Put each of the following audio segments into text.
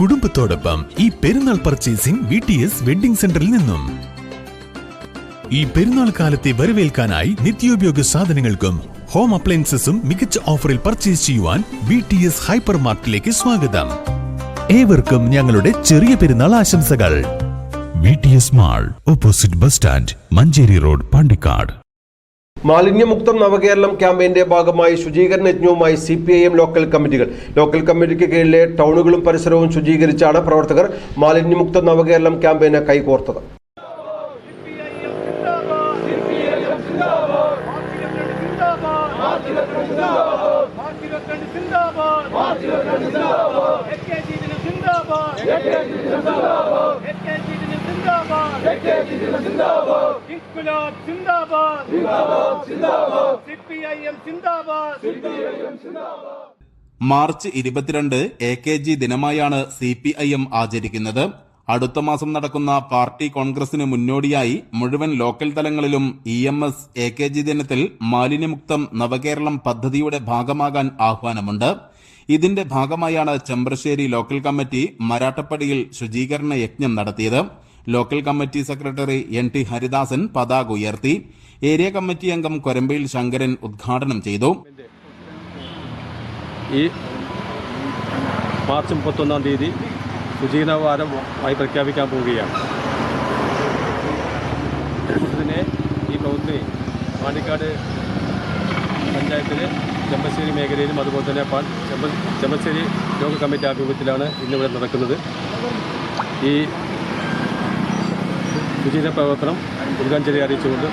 കുടുംബത്തോടൊപ്പം ഈ Perunnal purchasing V T S wedding സെന്ററിൽ നിന്നും. ഈ പെരുന്നാൾ കാലത്തെ വരവേൽക്കാനായി നിത്യോപയോഗ സാധനങ്ങൾക്കും ഹോം അപ്ലയൻസസും മികച്ച ഓഫറിൽ പർച്ചേസ് ചെയ്യുവാൻ വി ടി എസ് ഹൈപ്പർ മാർക്കറ്റിലേക്ക് സ്വാഗതം. ഏവർക്കും ഞങ്ങളുടെ ചെറിയ പെരുന്നാൾ ആശംസകൾ. V T S mall opposite bus stand Manjeri road Pandikkad. മാലിന്യമുക്തം നവകേരളം ക്യാമ്പയിന്റെ ഭാഗമായി ശുചീകരണ യജ്ഞവുമായി C P I M local കമ്മിറ്റികൾ. ലോക്കൽ കമ്മിറ്റിക്ക് കീഴിലെ ടൗണുകളും പരിസരവും ശുചീകരിച്ചാണ് പ്രവർത്തകർ മാലിന്യമുക്ത നവകേരളം ക്യാമ്പയിന് കൈകോർത്തത്. ഇൻകുലാബ് സിന്ദാബാദ് സിന്ദാബാദ് സിന്ദാബാദ് സിപിഐഎം സിന്ദാബാദ് മാർച്ച് ഇരുപത്തിരണ്ട് എ കെ ജി ദിനമായാണ് സി പി ഐ എം ആചരിക്കുന്നത്. അടുത്ത മാസം നടക്കുന്ന പാർട്ടി കോൺഗ്രസിന് മുന്നോടിയായി മുഴുവൻ ലോക്കൽ തലങ്ങളിലും E M S A K G ദിനത്തിൽ മാലിന്യമുക്തം നവകേരളം പദ്ധതിയുടെ ഭാഗമാകാൻ ആഹ്വാനമുണ്ട്. ഇതിന്റെ ഭാഗമായാണ് ചെമ്പ്രശ്ശേരി ലോക്കൽ കമ്മിറ്റി മരാട്ടപ്പടിയിൽ ശുചീകരണ യജ്ഞം നടത്തിയത്. Local committee secretary N T Haridasan പതാക ഉയർത്തി. ഏരിയ കമ്മിറ്റി അംഗം കൊരമ്പയിൽ ശങ്കരൻ ഉദ്ഘാടനം ചെയ്തു. ഈ മാർച്ച് മുപ്പത്തൊന്നാം തീയതി ശുചീനവാരം ആയി പ്രഖ്യാപിക്കാൻ പോവുകയാണ്. ഇതിനെ ഈ പ്രവൃത്തി പാണ്ടിക്കാട് പഞ്ചായത്തിലെ ചെമ്പശ്ശേരി മേഖലയിലും അതുപോലെ തന്നെ ചെമ്പശ്ശേരി ലോക കമ്മിറ്റി ആഭിമുഖ്യത്തിലാണ് ഇന്നിവിടെ നടക്കുന്നത്. ഈ ശുചീകരണ പ്രവർത്തനം ഉദ്ഘാടനം അറിയിച്ചുകൊണ്ട്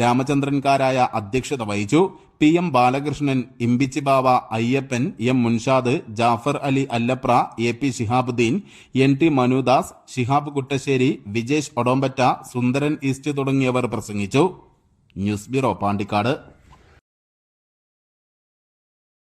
രാമചന്ദ്രൻകാരായ അധ്യക്ഷത വഹിച്ചു P M Balakrishnan Imbichi Bava Ayyappan M Munshad Jafar Ali Allapra A P Shihabuddin N T Manudas Shihab Kuttassery Vijesh Odompatta Sundaran east തുടങ്ങിയവർ പ്രസംഗിച്ചു. News bureau Pandikkad.